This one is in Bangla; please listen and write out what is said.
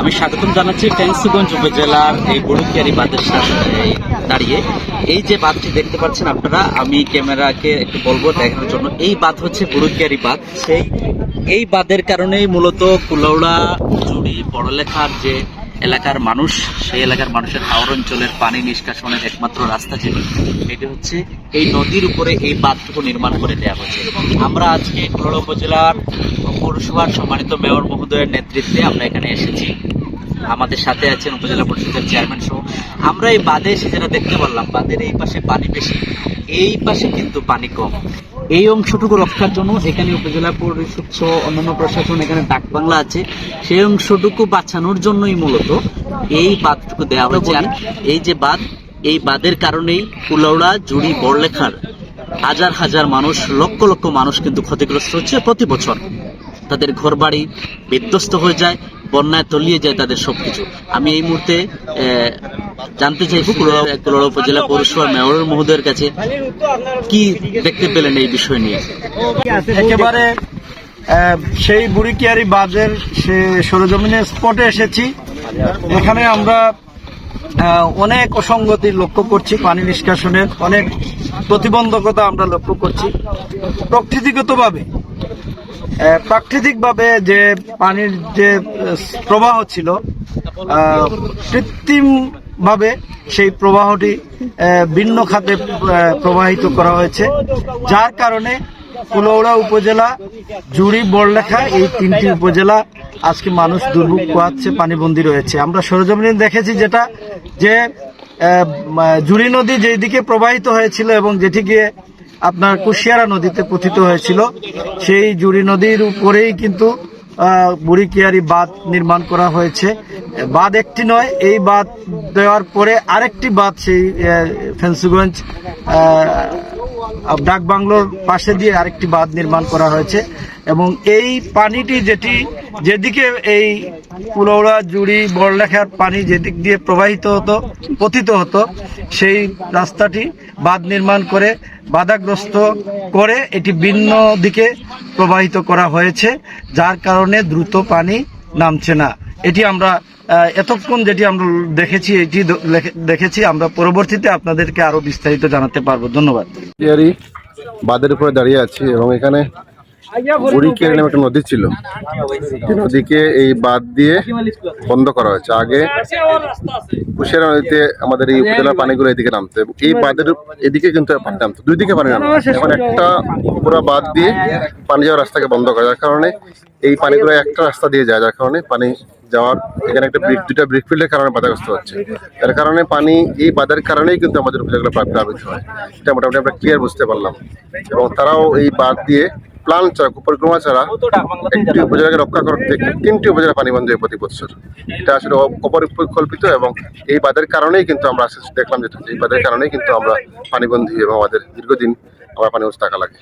আমি স্বাগতম জানাচ্ছি ফেন্সিগঞ্জ উপজেলার এই বড়ুকিয়ারি বাঁধের দাঁড়িয়ে। এই যে বাঁধটি দেখতে পাচ্ছেন আপনারা, আমি ক্যামেরাকে একটু বলব দেখানোর জন্য। এই বাঁধ হচ্ছে বড়ুকিয়ারি বাঁধ। সেই এই বাঁধের কারণেই মূলত কুলৌড়া জুড়ি পড়ালেখার যে এলাকার মানুষ, সেই এলাকার মানুষের হাওর অঞ্চলের পানি নিষ্কাশনের একমাত্র রাস্তা ছিল এটি হচ্ছে এই নদীর উপরে এই বাঁধটুকু নির্মাণ করে দেওয়া হয়েছে। আমরা আজকে কুলৌড়া উপজেলার পৌরসভার সম্মানিত মেয়র মহোদয়ের নেতৃত্বে আমরা এখানে এসেছি। আমাদের সাথে আছেন উপজেলা পরিষদের চেয়ারম্যান সহ। আমরা এই বাঁধে এসে যেটা দেখতে পারলাম, বাঁধের এই পাশে পানি বেশি, এই পাশে কিন্তু পানি কম। এই অংশটুকু রক্ষার জন্য এখানে উপজেলা পরিষদ সহ অন্যান্য প্রশাসন এখানে ডাক বাংলা আছে। সেই অংশটুকু বাঁচানোর জন্যই মূলত এই বাঁধটুকু দেওয়া হয়েছে। আর এই যে বাঁধ, এই বাঁধের কারণেই কুলৌড়া জুড়ি, বড়লেখার হাজার হাজার মানুষ, লক্ষ লক্ষ মানুষ কিন্তু ক্ষতিগ্রস্ত হচ্ছে প্রতি বছর। তাদের ঘরবাড়ি বিধ্বস্ত হয়ে যায়, বন্যায় তলিয়ে যায় তাদের সবকিছু। আমি এই মুহূর্তে জানতে চাইব কুলোড়া উপজেলা পৌরসভার মেয়র মহোদয়ের কাছে কি দেখতে পেলেন এই বিষয় নিয়ে? একেবারে সেই বুড়িকিয়ারি বাজের সে সরজমিনে স্পটে এসেছি। এখানে আমরা অনেক অসঙ্গতি লক্ষ্য করছি পানি নিষ্কাশনের, অনেক প্রতিবন্ধকতা আমরা লক্ষ্য করছি। প্রকৃতিগতভাবে প্রাকৃতিকভাবে যে পানির যে প্রবাহ ছিল কৃত্রিম ভাবে সেই প্রবাহটি ভিন্ন খাতে প্রবাহিত করা হয়েছে। যার কারণে কুলৌড়া উপজেলা, জুড়ি, বড়লেখা এই তিনটি উপজেলা আজকে মানুষ দুর্ভোগ পোহাচ্ছে, পানিবন্দী রয়েছে। আমরা সরজমিনে দেখেছি যেটা, যে জুড়ি নদী যেই দিকে প্রবাহিত হয়েছিল এবং যেটি গিয়ে আপনার কুশিয়ারা নদীতে পতিত হয়েছিল, সেই জুড়ি নদীর উপরেই কিন্তু আহ, বুড়িকিয়ারি বাঁধ নির্মাণ করা হয়েছে। বাঁধ একটি নয় এই বাঁধ দেওয়ার পরে আরেকটি বাঁধ সেই ফেন্সুগঞ্জ ডাক বাংলোর পাশে দিয়ে আরেকটি বাঁধ নির্মাণ করা হয়েছে। এবং এই পানিটি যেটি, যেদিকে এই পুলৌড়া জুড়ি, বড়লেখার পানি যেদিক দিয়ে প্রবাহিত হতো, পতিত হতো, সেই রাস্তাটি বাঁধ নির্মাণ করে, বাধাগ্রস্ত করে এটি ভিন্ন দিকে প্রবাহিত করা হয়েছে, যার কারণে দ্রুত পানি নামছে না। এটি আমরা এতক্ষণ যেটি আমরা দেখেছি, এটি দেখেছি, আমরা পরবর্তীতে আপনাদেরকে আরও বিস্তারিত জানাতে পারব। ধন্যবাদ। বাঁধের উপরে দাঁড়িয়ে আছি এবং এখানে একটা নদী ছিল। নদীকে এই বাঁধ দিয়ে বন্ধ করা হয়েছে। আগে কুশিয়ারা নদীতে আমাদের এই উপজেলার পানিগুলো এদিকে নামতো। এই বাঁধের এদিকে কিন্তু পানি নামতো। দুই দিকে পানি নামতো। এখন একটা পুরো বাঁধ দিয়ে পানি যাওয়ার রাস্তাকে বন্ধ করা যার কারণে এই পানিগুলো একটা রাস্তা দিয়ে যায়। যার কারণে পানি যাওয়ার, এখানে একটা ব্রিক দুটা ব্রিক ফিল্ডের কারণে বাধাগ্রস্ত হচ্ছে। যার কারণে পানি, এই বাঁধের কারণেই কিন্তু আমাদের উপজেলা প্লাবিত হয়। এটা মোটামুটি আমরা ক্লিয়ার বুঝতে পারলাম। এবং তারাও এই বাঁধ দিয়ে প্লান ছাড়া পরিক্রমা ছাড়া একটি উপজেলাকে রক্ষা করতে তিনটি উপজেলা পানি বন্ধ হয় প্রতি বছর। এটা আসলে অপরিকল্পিত এবং এই বাঁধের কারণেই কিন্তু আমরা দেখলাম যেটা এই বাঁধের কারণেই কিন্তু আমরা পানিবন্দী এবং আমাদের দীর্ঘদিন আমরা পানি থাকা লাগে।